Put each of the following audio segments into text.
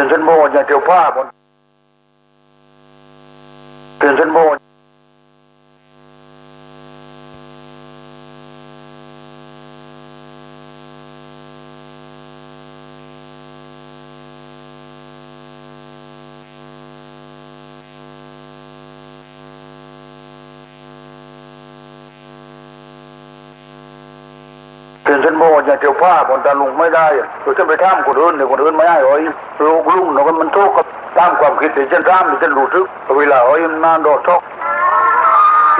เป็นเส้นโบอย่าเที่ยวผ้าบนเป็นเส้นโบ เป็น เดี่ยวผ้าบนตาลุงไม่ได้เราจะไปท่ามคนอื่นเนี่ยคนอื่นไม่ได้เอ้ยลูกลุงเราก็มันทุกข์กับตามความคิดที่ฉันท่ามที่ฉันรู้สึกเวลาเอ้ยมันนานดอกทอก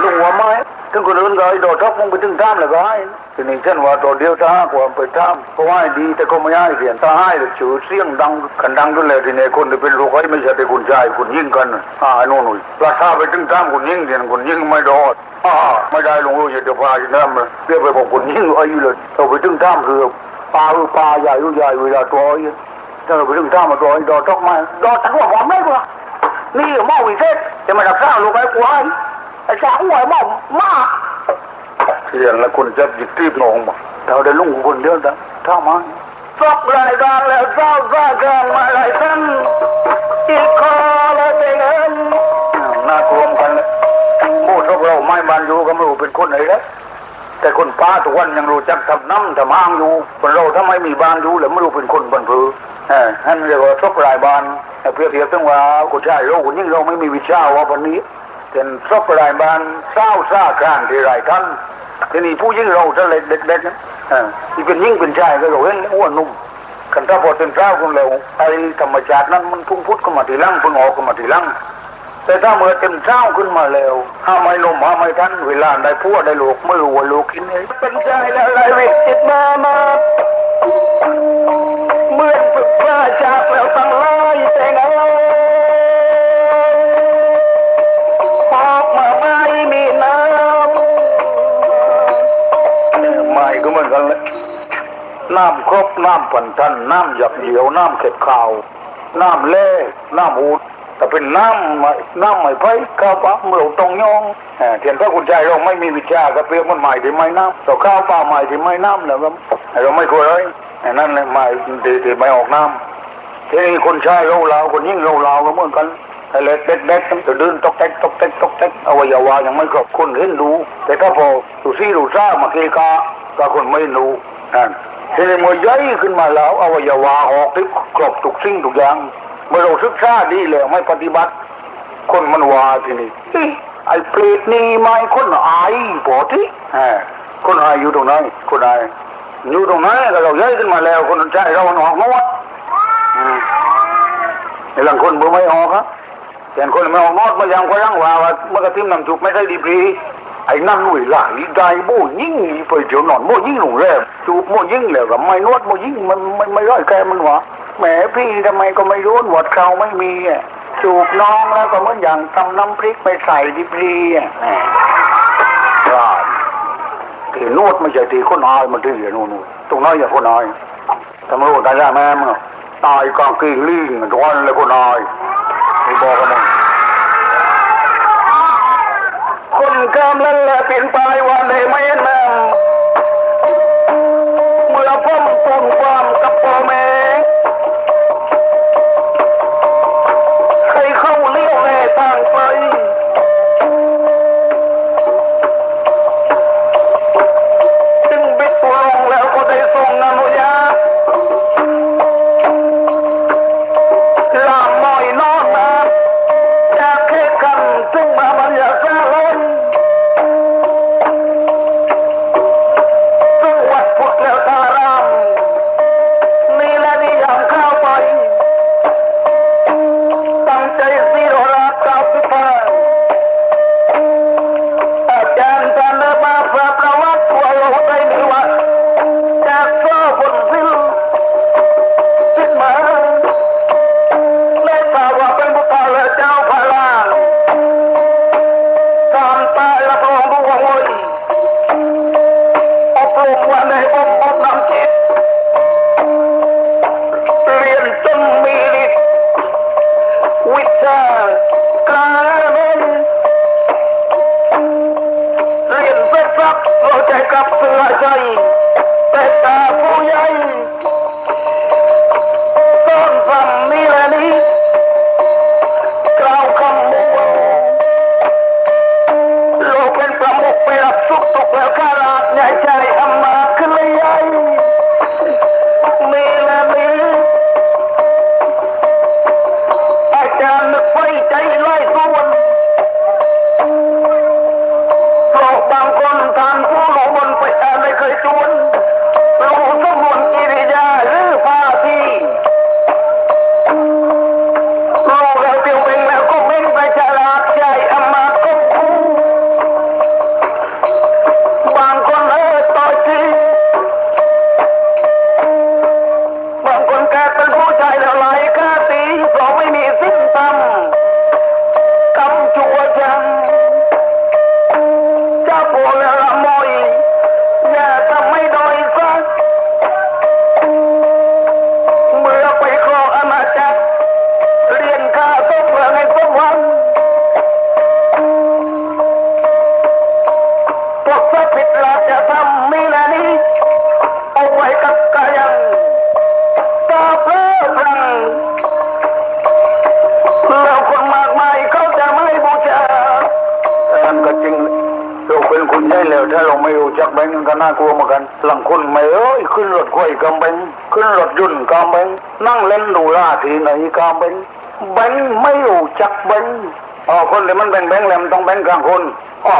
ลุงหัวไม้ ถึงคนอื่นก็ไอ้โดดทอกมึงไปถึงท่ามเลยก็ให้ทีนี้ฉันว่าตัวเดียวถ้าความไปท่ามก็ให้ดีแต่ก็ไม่ให้เปลี่ยนถ้าให้ชื่อเสียงดังกันดังด้วยเลยทีนี้คนที่เป็นลูกไอ้ไม่ใช่แต่คุณชายคุณยิ่งกันอ่าโน่นนู่ราคาไปถึงท่ามคุณยิ่งเดียนคุณยิ่งไม่รอดอ่าไม่ได้ลงรู้จะพาอยู่นั่นมันเรียกไปบอกคนยิ่งอายุเลยเราไปถึงท่ามคือปลาคือปลาใหญ่ใหญ่เวลาตัวอ้ถ้าเราไปถึงท่ามมาตัวดอทอกมาดอตั้งหัวหอมไหมกว่านี่หม้อวิเศษจะมาดักข้าวลงไปกว่า ไอ้สาวหัวหม้อมาเสียงแล้วคนจะหยิบตีบนองมาเราได้ลุงคนเดียวนะท่ามาซอกรายการแล้วเศร้าซ่ากันมาหลายท่านอีกคอแล้วเป็นเงินน่ากลัวกันเลยพูดพวกเราไม่บานอยู่ก็ไม่รู้เป็นคนไหนแล้วแต่คนป้าทุกวันยังรู้จักทำน้ำทำห้างอยู่คนเราถ้าไม่มีบ้านอยู่แล้วไม่รู้เป็นคนบันพือเออนั่นเรียกว่าทบรายบานแต่เพื่อเทียบถึงว่าคุณชายเราคุณยิ่งเราไม่มีวิชาว่าวันนี้ เป็นทบรายบานเศร้าซ่าครานที่ไรท่านทีนี้ผู้ยิ่งเราจะเล็กเด็กๆนะเออที่เป็นยิ่งเป็นชายก็เราเห็นอ้วนนุ่มกันถ้าพอเป็นเช้าคนเราไอ้ธรรมชาตินั้นมันพุ่งพุทธก็มาทีลังพุ่งออกก็มาทีลังแต่ถ้าเมื่อเต็มเช้าขึ้นมาแล้วห้าไม่ลมห้าไม่ทันเวลาได้พวได้ลูกไม่รู้ว่าลูกกินเองเป็นใจแล้วไรวิจิตมามาเหมือนฝึกพระจา น้ำครบน้ำผันทันน้ำหยักเหลียวน้ำเข็ดขาว น้ำเล่น้ำอูดแต่เป็นน้ำไม่น้ำไม่ไผ่ข้าวปลาเราตรงยองเอ่อเทียนพระคุณใจเราไม่มีวิชาก็เปรียบมันใหม่ที่ไม่น้ำเราข้าวปลาใหม่ที่ไม่น้ำแล้วก็เราไม่ควรเลยนั่นเลยใหม่ที่ที่ไม่ออกน้ำทีนี้คนชายเราเราคนยิ่งเราเราก็เหมือนกันอ้เล็กเด็กเด็กจะเดินตกเต็กตกเต็กตกเต็กอวัยวะยังไม่ครบคนเห็นดูแต่ถ้าพอดูซี่ดูซ่ามาเกกาก็คนไม่รู้นั่น ทีนี้เมื่อย้ายขึ้นมาแล้วอวัยวะออกที่ครบทุกสิ่งทุกอย่าง เมื่อเราศึกษาดีแล้วไม่ปฏิบัติ คนมันว่าทีนี้เอ๊ะไอ้เปรตนี่ไม่คนอายปอที่ฮะคนอายอยู่ตรงไหนคนอายอยู่ตรงไหนก็เราย้ายขึ้นมาแล้ว คนใช่เรามันออกนวดอืมในหลังคนเบื่อไม่ออกครับแต่คนไม่ออกนวดมันยังก็ยังว่าว่าเมื่อกระทิมนำจุกไม่ใช่ดีปรี ไอ้นั่นหนุ่ยหลายได้โบยิ่งไปเดี๋ยวนอนโบยิ่งหลงแรมจูบโบยิ่งแล้วก็ไม่นวดโบยิ่งมันมันไม่ร้อยแกมันหวะแหมพี่ทำไมก็ไม่รู้หวดเขาไม่มีอะจูบน้องแล้วก็เหมือนอย่างทำน้ำพริกไปใส่ดิบรีอะแหมพลาดที่นวดไม่ใช่ที่คนอายมันที่นู่นนู่นตรงนั้นอย่าคนอายตำรวจตายาแม่มึงตายกลางกิ่งลิงทุกวันเลยคนอายไม่บอกกันมึง คนกำลังละเปลี่ยนไปวันใดไม่แม่เมื่อพ่อมต้นค หลังคนไม่เอ้ยขึ้นรถค่อยกำแบงขึ้นรถยนต์กำแบงนั่งเล่นดูล่าทีไหนกำแบงก์แบงไม่รู้จักแบงอ๋อคนที่มันแบงแบงแล้วมันต้องแบงกลางคนอ๋อ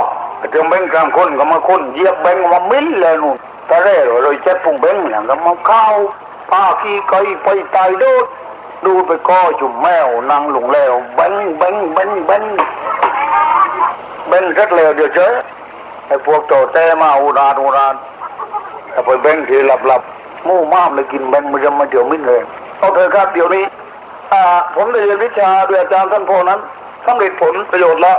เดี๋ยวแบงกลางคนก็มาคนเยียบแบงก์มามิ้นเลยนู่นตะเร่เลยเจ็ดปุ่งแบงก์เนี่ยก็มาเข้าพาขี้ไก่ไปตายโดดดูไปก็จุ่มแมวนั่งหลงแล้วแบงแบงแบงแบงแบงสักแล้วเดี๋ยวเจ๊ไอ้พวกโตแต่มาอุราอุรา นแต่ไปแบงทีหลับหลับๆมู่มามเลยกินแบงมันจะมาเดี๋ยวมิ้นเลยเอาเถอะครับเดี๋ยวนี้อ่าผมได้เรียนวิชาด้วยอาจารย์ท่านโพนั้นสำเร็จผลประโยชน์แล้ว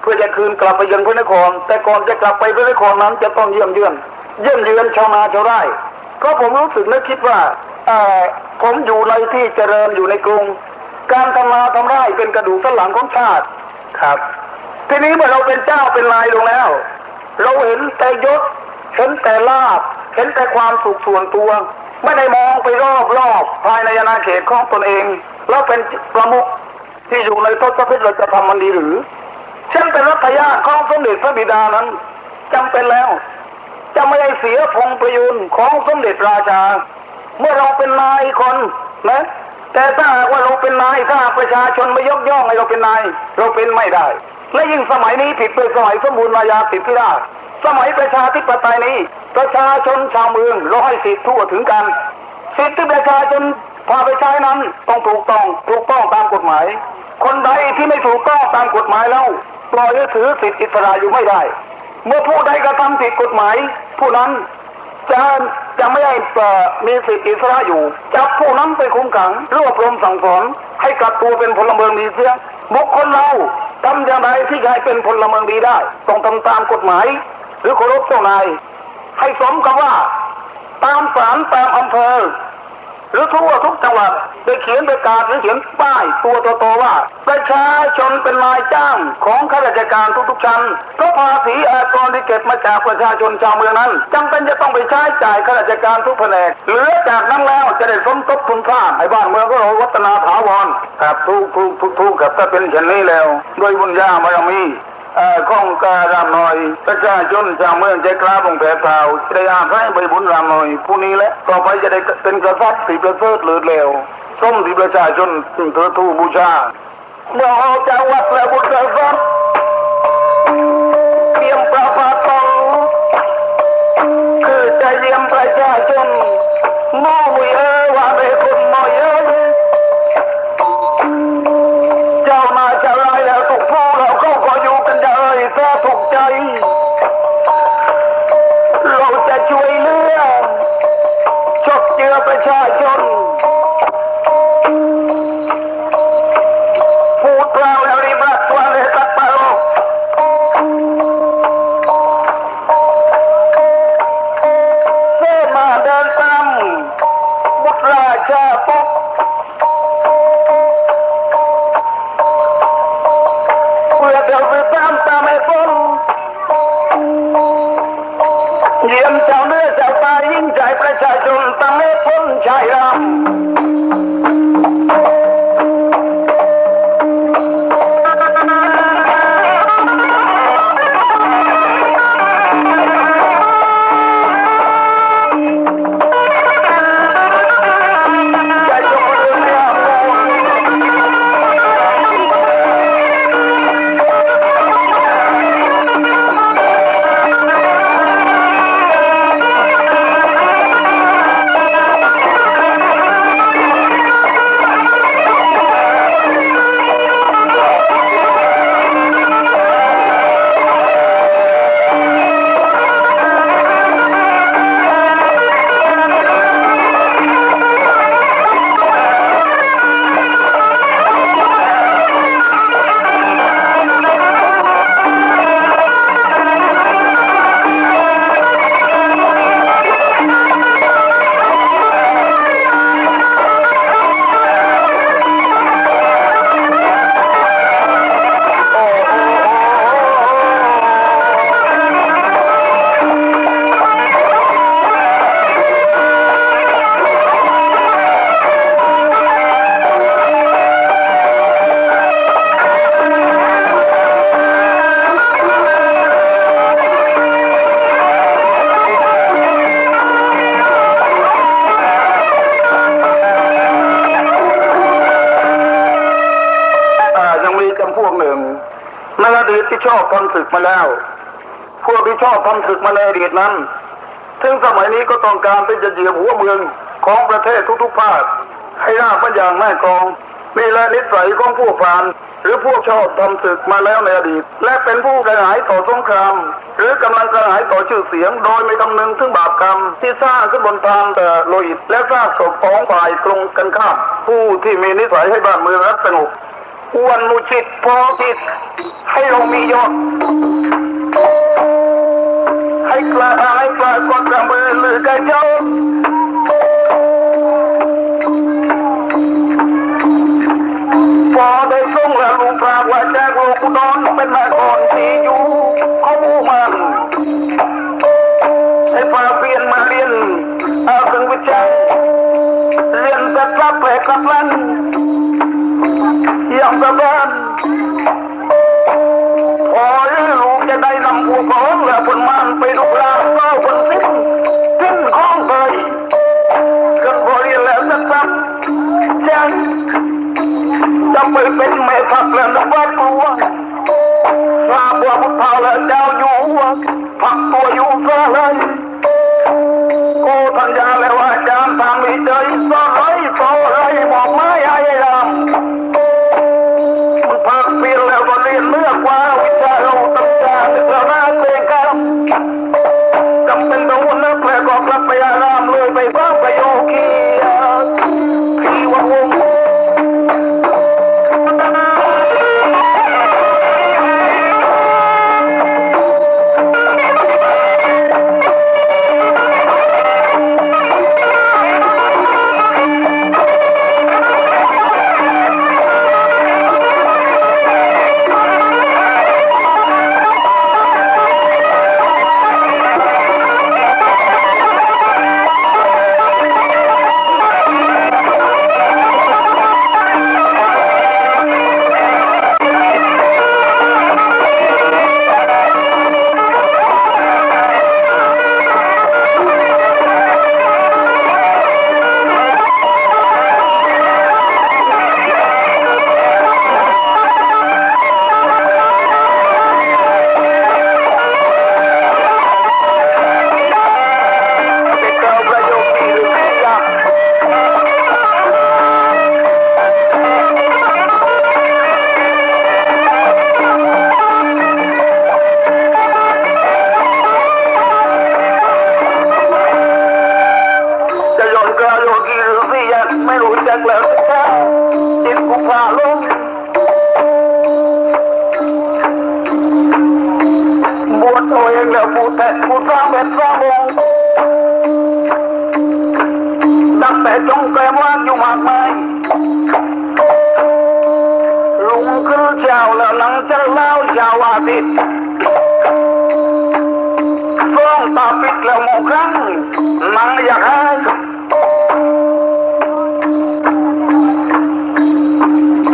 เพื่อจะคืนกลับไปยังพระนคร แต่ก่อนจะกลับไปพระนครนั้นจะต้องเยี่ยมเยือนเยี่ยมเยือนชาวนาชาวไร่เพราะผมรู้สึกนึกคิดว่าเอ่อผมอยู่ในที่เจริญอยู่ในกรุง การทำนาทำไร่เป็นกระดูกสันหลังของชาติครับ ทีนี้เมื่อเราเป็นเจ้าเป็นนายลงแล้ว เราเห็นแต่ยศเห็นแต่ลาบ เห็นแต่ความสุขส่วนตัว ไม่ได้มองไปรอบรอบภายในอาณาเขตของตนเอง แล้วเป็นประมุขที่อยู่ในทศพิธเราจะทำมันดีหรือ เช่นเป็นรัฐยาของสมเด็จพระบิดานั้นจำเป็นแล้ว จะไม่ให้เสียพงประยุนของสมเด็จราชา เมื่อเราเป็นนายคนนะแต่ถ้าหากว่าเราเป็นนายถ้าประชาชนไม่ยกย่องให้เราเป็นนาย เราเป็นไม่ได้ และยิ่งสมัยนี้ผิดไปสมัยสมบูรณาญาติพิราช สมัยประชาธิปไตยนี้ ประชาชนชาวเมืองราให้สิทธิทั่วถึงกัน สิทธิประชาชนพาไปใช้นั้นต้องถูกต้องถูกต้องตามกฎหมาย คนใดที่ไม่ถูกต้องตามกฎหมายแล้วปล่อยถือสิทธิอิสระอยู่ไม่ได้ เมื่อผู้ใดกระทำผิดกฎหมาย ผู้นั้นจะจะไม่ให้มีสิทธิอิสระอยู่จับผู้นั้นไปคุมขังรวบรวมสั่งสอนให้กลับตัวเป็นพลเมืองดีเสียบุคคลเราทำอย่างไรที่จะให้เป็นพลเมืองดีได้ ต้องทำตามกฎหมาย หรือเคารพเจ้านายให้สมกับว่า ตามศาลตามอำเภอ หรือทั่วทุกจังหวัดได้เขียนประกาศหรือเขียนป้ายตัวโตๆว่า ประชาชนเป็นนายจ้างของข้าราชการทุกๆชั้นเพราะภาษีอากรที่เก็บมาจากประชาชนชาวเมืองนั้นจำเป็นจะต้องไปใช้จ่ายข้าราชการทุกแผนกเหลือจากนั้นแล้วจะได้สมทบทุนสร้างให้บ้านเมืองก็เราวัฒนาถาวรครับทุกทุกทุกทุกครับถ้าเป็นเช่นนี้แล้ว ด้วยบุญญาบารมี ของการามหน่อย ประชาชนชาวเมืองใจกล้าบงแผ่เปล่าจะได้อาภัยใบบุญรามหน่อย ผู้นี้แหละต่อไปจะได้เป็นกษัตริย์สีประเสริฐหรือเลวส้มที่ประชาชนถึงเธอทูบูชาเมื่อออกจากวัดแล้วบุตรสัตว์เตรียมประพาตองคือจะเยี่ยมประชาชนมอง ทำศึกมาแล้ว พวกที่ชอบทำศึกมาในอดีตนั้น ถึงสมัยนี้ก็ต้องการที่จะเหยียบหัวเมืองของประเทศทุกๆภาคให้ราบมันอย่างแม่กองนี่และนิสัยของผู้พานหรือพวกชอบทำศึกมาแล้วในอดีต และเป็นผู้กระหายต่อสงคราม หรือกำลังกระหายต่อชื่อเสียง โดยไม่คำนึงถึงบาปกรรม ที่สร้างขึ้นบนทางแต่โลหิตและสร้างศพของฝ่ายตรงกันข้ามผู้ที่มีนิสัยให้บ้านเมืองรักสงบ ควรมุชิตพอจิตให้เรามียศให้กล้าให้กล้ากดกระมือหรือกระโจนพอได้ส่งแล้วลูกพราว่าแจกโลกุดรเป็นนครที่อยู่เขาบูมันให้พาเปลี่ยนมาเรียนเอาถึงวิจัยเรียนแต่กลับแปลกกลับลัน อย่างสะบานพอลูกจะได้นำผู้ของและผลมันไปลุกลามก็ผลสิ้นสิ้นข้องเคยก็พอเรียนแล้วนะครับใจจะไปเป็นแม่ทัพและนักวัดตัวทราบว่าพุทธาและเจ้าอยู่หัวพักตัวอยู่ซะเลยโอ้ทัญญาแล้วว่าจามทางมีใจสอไาวอาทิตย์ฟ้องตาปิดแล้วมองครั้งนังอยากให้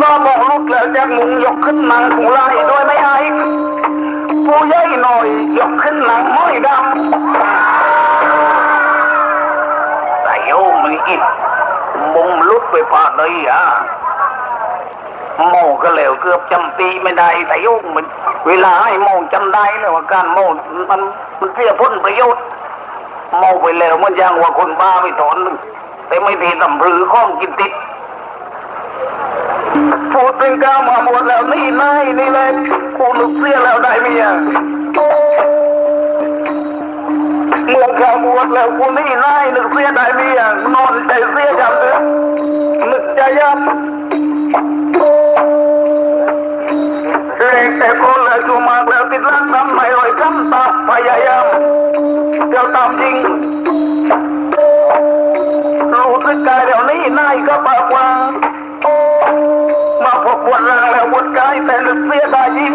ก็บอกลูกแล้วจกมุงยกขึ้นหนังผู้ไล่โดยไม่อายผู้ใหญ่หน่อยยกขึ้นหนังม้อยดำแต่โยมมีอิดมุงลุกไปปาเลยอะ โมก็เหลวเกือบจำปีไม่ได้แต่โยมมันเวลาให้โมจำได้เลยว่าการโมมันมันเสียพ้นประโยชน์โมไปแล้วมันยังว่าคนบ้าไปถอนแต่ไม่ทีตำพรือข้องกินติดพูดเป็นก้าวมาหมดแล้วนี่นายนี่เลยกูนึกเสียแล้วได้เมียเมื่อข้าวหมดแล้วกูนี่นายนึกเสียได้เมียนอนใจเสียจังเลยนึกใจยับ แต่คนเลยจูมากแล้วติดลังทำไม่ลอยคำตาพยายามเดี๋ยวตามจริงรู้สึกกายเดี๋ยวนี้นายก็ปากว่ามาพบวันร่างแล้ววนกายแต่ลึกเสียดายยิ่ง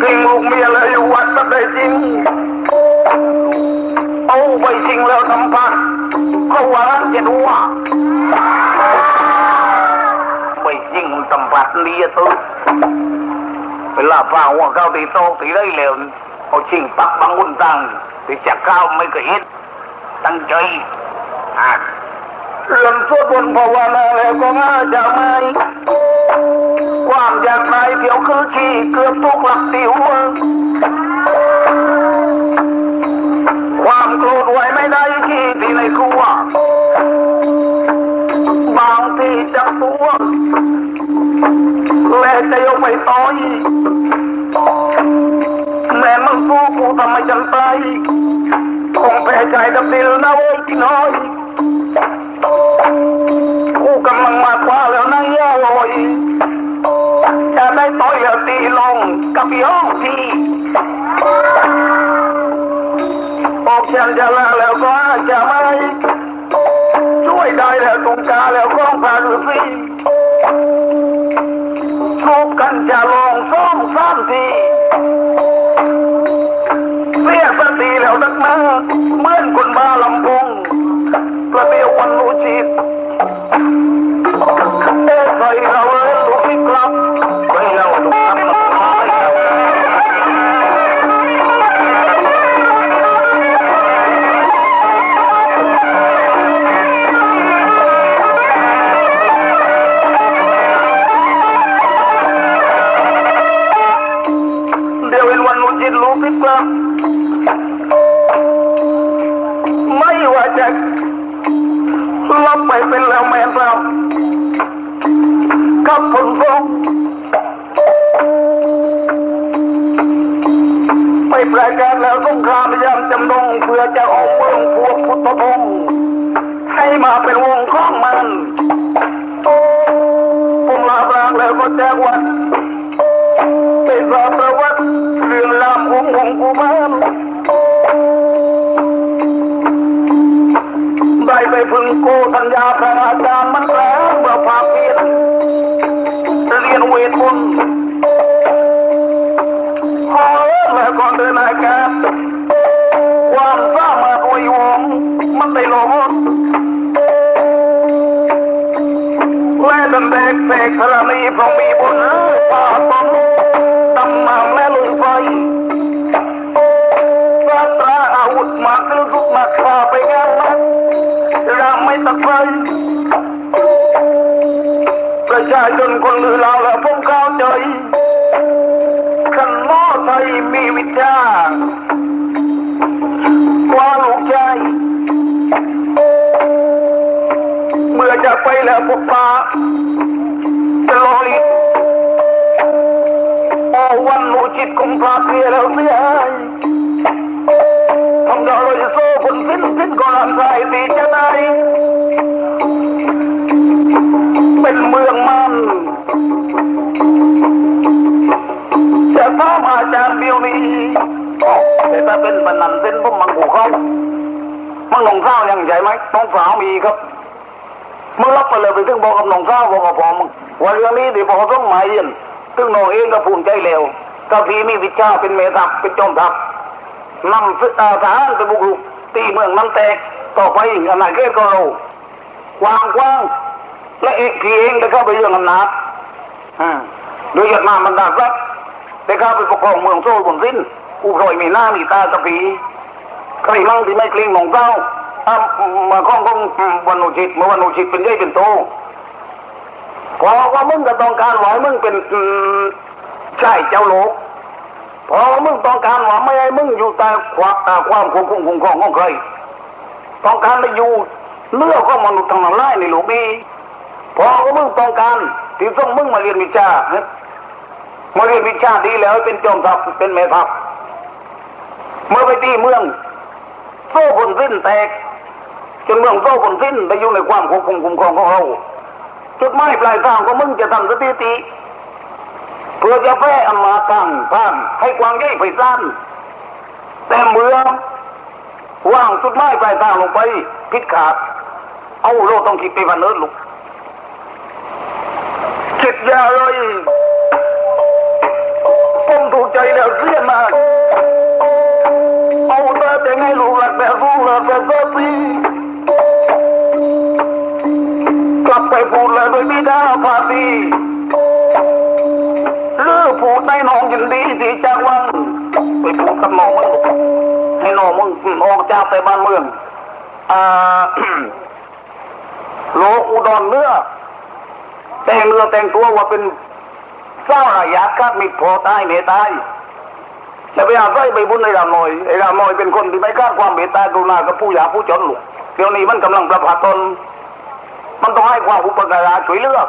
ทิ้งลูกเมียเลยอยู่วัดก็ได้จริงเอาไปจริงแล้วทำพันเขาว่าเจ็ดว่าำพันดีอะตัวเวลาฟังว่าเขาตีโตตีได้เร็วเอาชิงปักบังวุ่นตังตีจักข้าวไม่เคยเห็นตั้งใจอ่านเรื่องสวดบนภาวนาแล้วก็ง่าจะไม่ความอยากไรเดี๋ยวคือขี้เกือบทุกหลักติวเมือ จะยกไปต่อยแม่มึงสู้กูทำไมจันไปคงแพ้ใจดับดิลนะเว้ยพี่น้อยกูกำลังมากว่าแล้วนะเย่ลอยจะได้ต่อยแล้วตีลงกับพี่ห้องที่บอกฉันจะลาแล้วก็จะไม่ช่วยได้แล้วตรงกาแล้วก็พาฤาษีทุ บกันจะลองซ่อมสามทีเสียสติแล้วนักมาก ไม่ปรกาศแล้วสงครามยามจำนงเพื่อจะออกเมืองพวกพุทธพงศ์ให้มาเป็นวงของมันผมลาบลางแล้วก็แจ้งว่าเป็นสาประวัติเรื่องรามขององค์กุมารได้ไปพึงโกสัญญาพระอา ธรณีพรหมีบุญป่าตนดำน้ำและลุยไฟสาตราอาวุธมากคือทุกนักฆ่าไปงานนักรามไม่ตัดไฟประชาชนคนลือเราและผมเข้าใจขันหม้อไทยมีวิชาว่า ไปแล้วพบปาจะลอยโอวันหนูจิตคงพลาดเพลียแล้วเสียทำเราเลยโซ่คนสิ้นสิ้นก่อนใส่ตีจะได้เป็นเมืองมันจะท้ามาจารย์เดียวนี้อ๋อแต่ถ้าเป็นบันนันเส้นพวกมังกูเขามังหนองเศร้ายังใหญ่ไหมน้องสาวมีครับ มื่อรับไปเลยไปถึงบอกกับน้องเศร้าบอกกับผมวันเรื่องนี้เดี๋ยวบอต้องหมายเย็นซึ่งน้องเองก็ภูมิใจเร็วถ้าพีมีวิชาเป็นเมทัพเป็นจอมทัพนำทหารไปบุกรุกตีเมืองน้ำแตกต่อไปอนาเขตก็เรากว้างกว้างและเอกพีเองได้เข้าไปเรื่องอำนาจโดยหยดมาบรรดาทรัพย์ได้เข้าไปปกครองเมืองโซ่บนสิ้นกูคอยมีหน้ามีตากะปีใครมั่งที่ไม่เกรงหมองเจ้า อ่ามาข้องของวันโนจิตเมื่อวันโนจิตเป็นใหญ่เป็นโตพอว่ามึงก็ต้องการหวายมึงเป็นใช่เจ้าโลกพอมึงต้องการว่าไม่ให้มึงอยู่ใต้ความอ่ความควบคุมคุ้มครองของใครต้องการไปอยู่เนื้อของมนุษย์ทั้งหลายในโลกนี้พอก็มึงต้องการที่ส่งมึงมาเรียนวิชามาเรียนวิชาดีแล้วเป็นจอมทัพเป็นแม่ทัพเมื่อไปตีเมืองโซ่ผลสิ้นแตก จนเมืองโซ่ผลสิ้นไปอยู่ในความควบคุมคุ้มครองของเราจุดหมายปลายทางของมึงจะทำสถิติเพื่อจะแพ้อำมาตย์ต่างท่านให้กว้างใหญ่ไปสั้นแต่เมื่อว่างจุดหมายปลายทางลงไปพิดขาด เอาโลกต้องคิดไปพันเนินลูกคิดยาเลยผมถูกใจแล้วเสียมากเอา ด้พาตีหรือพูดในน้องยินดีที่จากวังไปพูดกับน้องมึงให้น้องมึงออกจากไปบ้านเมืองอ่าโลกอุดรเนื้อแต่งเนื้อแต่งตัวว่าเป็นเศร้าระยะกัดมิดพอตายเมตายจะไปอาศัยไปบุญในรามอยไอ้รามอยเป็นคนที่ไม่คาดความเมตตากรุณากับผู้ยาผู้จนลูกเดี๋ยวนี้มันกำลังประพาตนมันต้องให้ความอุปการะช่วยเหลือ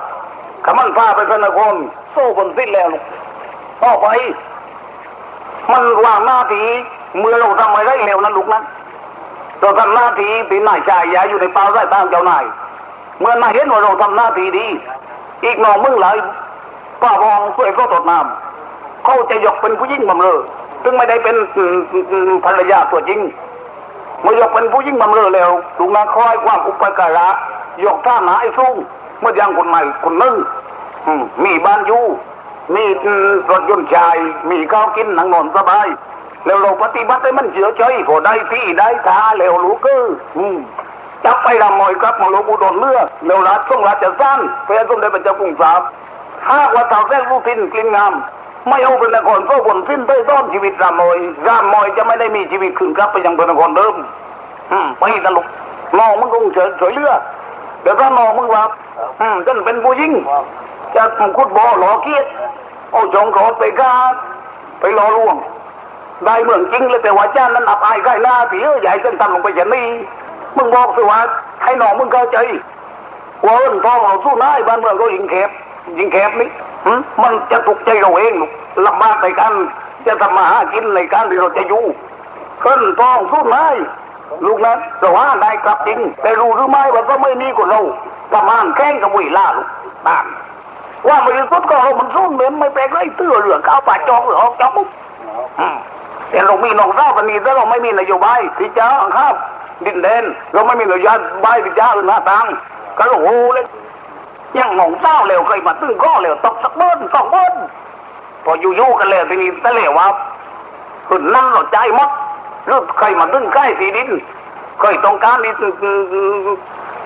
ขมันพาไปพระนครโซ่บนสิ้นแล้วลูกต่อไป มันวางหน้าทีเมื่อเราทำอะไรเร็วนั้นลูกนั้นเราทำหน้าที่ป็นายชายยาอยู่ในป่าไร่ตามเจ้านายเมื่อนายเห็นว่าเราทำหน้าที่ดี อีกหน่อมึงหลายป้าวองช่วยเขาตดน้ำเขาจะยกเป็นผู้ยิ่งบำเรอซึ่งไม่ได้เป็นภรรยาตัวจริงเมื่อยกเป็นผู้ยิ่งบำเรอแล้วลุงนาคอยความอุปการะยกท่าหนาไอ้สูง เมื่อยังคนใหม่คนนึงมีบ้านอยู่มีรถยนต์ชาย มีข้าวกินหนังนอนสบาย แล้วเราปฏิบัติให้มันเชื่อใจพอได้ที่ได้ทาแล้วลูกเออืมจับไปรำมอยครับมาลงอุดรเลือกแล้วรัดส่งรัดจะสั้นเพื่อสมเด็จพระเจ้ากรุงสาบหากว่าสาวแท้ลูกทินกลิ่นงาม ไม่เอาเป็นนครเพื่อบนสิ้นไปต้อนชีวิตรามอยรามอยจะไม่ได้มีชีวิตคืนกลับไปยังเป็นนครเดิมอืมไปตลกน้องมึงคงเฉยเฉยเลือ เดี๋ยวถ้าน้องมึงว่าอืมฉันเป็นผู้หญิงจะคุดบ่อหลอเกียรติเอาจงกอดไปกาไปรอล่วง ได้เมืองจริงเลยแต่ว่าจ้านั้นอับอายใกล้หน้าผีเอ้ยใหญ่จนทำลงไปอย่างนี้มึงบอกสิว่าให้น้องมึงเข้าใจว่าเอิ้นทองเราสู้นายบ้านเมืองก็ยิงแคบยิงแคบนี่มันจะถูกใจเราเองลำบากในการจะทำมาหากินในการที่เราจะอยู่ขึ้นทองสู้นาย ลูกนั้นแต่ว่าได้กลับจริงแต่รู้หรือไม่ว่าก็ไม่มีคนเราประมาณแข้งกับวิล่าลูกตามว่าม่ได้สุดก็เรามันสู้เหมือนไม่แปลกเลยเตื้อเหลือข้าวป่าจองหลือออกจองปุ๊บแต่เรามีน้องเจ้ากันนี้แต่เราไม่มีนโยบายที่จะห้ามดินแดนเราไม่มีนโยบายที่จะอื่นหน้าทางก็โอ้โหเลยยังน้องเจ้าเร็วเคยมาตึ้งข้อเร็วตกสักเบิ้ลสองเบิ้ลพออยู่ๆกันเลยทีนี้แต่เลยว่าขึ้นนั่นเราใจหมด รือเคยมาตึ้งใกล้สีดินเคยต้องการนี่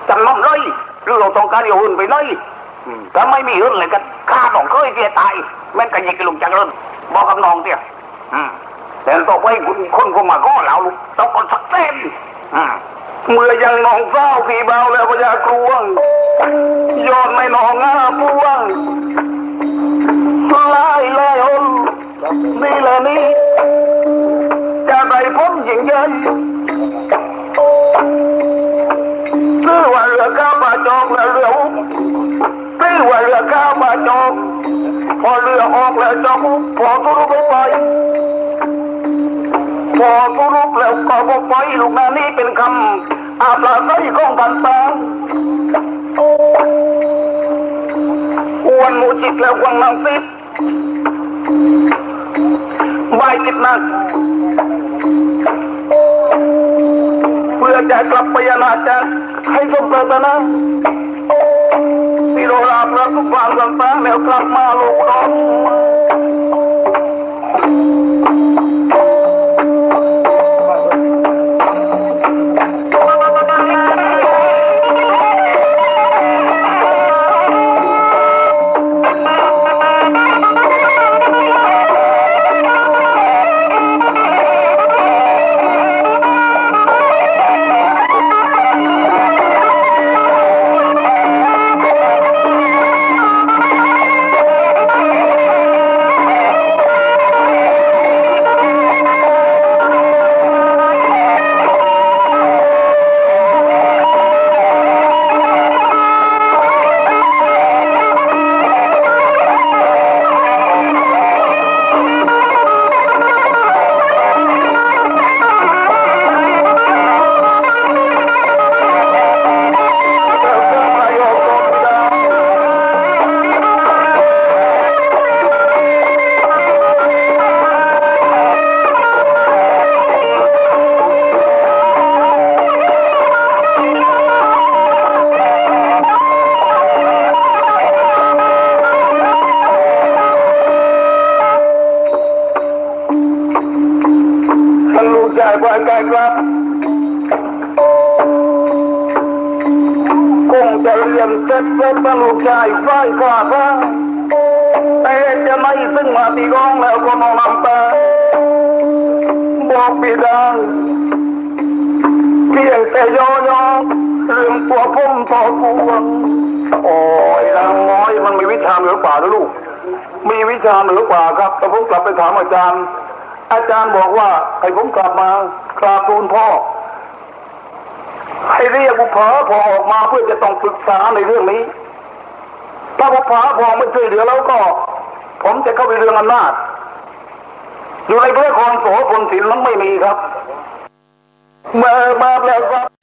จำนำเลยหรือเราต้องการอยู่อื่นไปเลยถ้าไม่มีอื่นเลยก็ฆ่าน้องเคยเสียตายแม่งกันยิงกันลงจังเลยบอกกับน้องเดียแต่ต่อไปคุณคนก็มาก็เราลูกต้องกดสักเส้นอืมเมื่อยังนองเศร้าพี่เบาแล้วพยากรวงยอดไม่นองงาพวงลายลายอนนี่แหละนี้ ยิ่งใหญ่ซื้อว่าเรือข้าวปลาจอกและเรืออุบซื้อว่าเรือข้าวปลาจอกพอเรือออกแล้วจอกอุ๊บพอทุรุไปไปพอทุรุกแล้วก็บอกไปลูกนานี้เป็นคำอาปลาใสของพันตางอวนมูจิตแล้ววังนางซิดใบจิตนัก เพื่อจะกลับไปยานาจั งจะเรียนเสร็จแล้วท่านลูกชายไฟฟ้าฟ้าแต่จะไม่ซึ่งมาตีกองแล้วก็นองน้ำตาบอกบิดาเพียงแต่ย่อยอเรื่องตัวพุ่มต่อพวงโอ้ยนางน้อยมันมีวิชาหรือเปล่านะลูก มีวิชาเหนือกว่าครับแต่ผมกลับไปถามอาจารย์ อาจารย์บอกว่าให้ผมกลับมากราบทูลพ่อ ให้เรียกบุพผาพอออกมาเพื่อจะต้องปรึกษาในเรื่องนี้ ถ้าบุพผาพอไม่ช่วยเหลือแล้วก็ ผมจะเข้าไปเรื่องอำนาจอยู่ในพระนครโสพลศิลป์นั้นไม่มีครับเมื่อมาแล้วครับ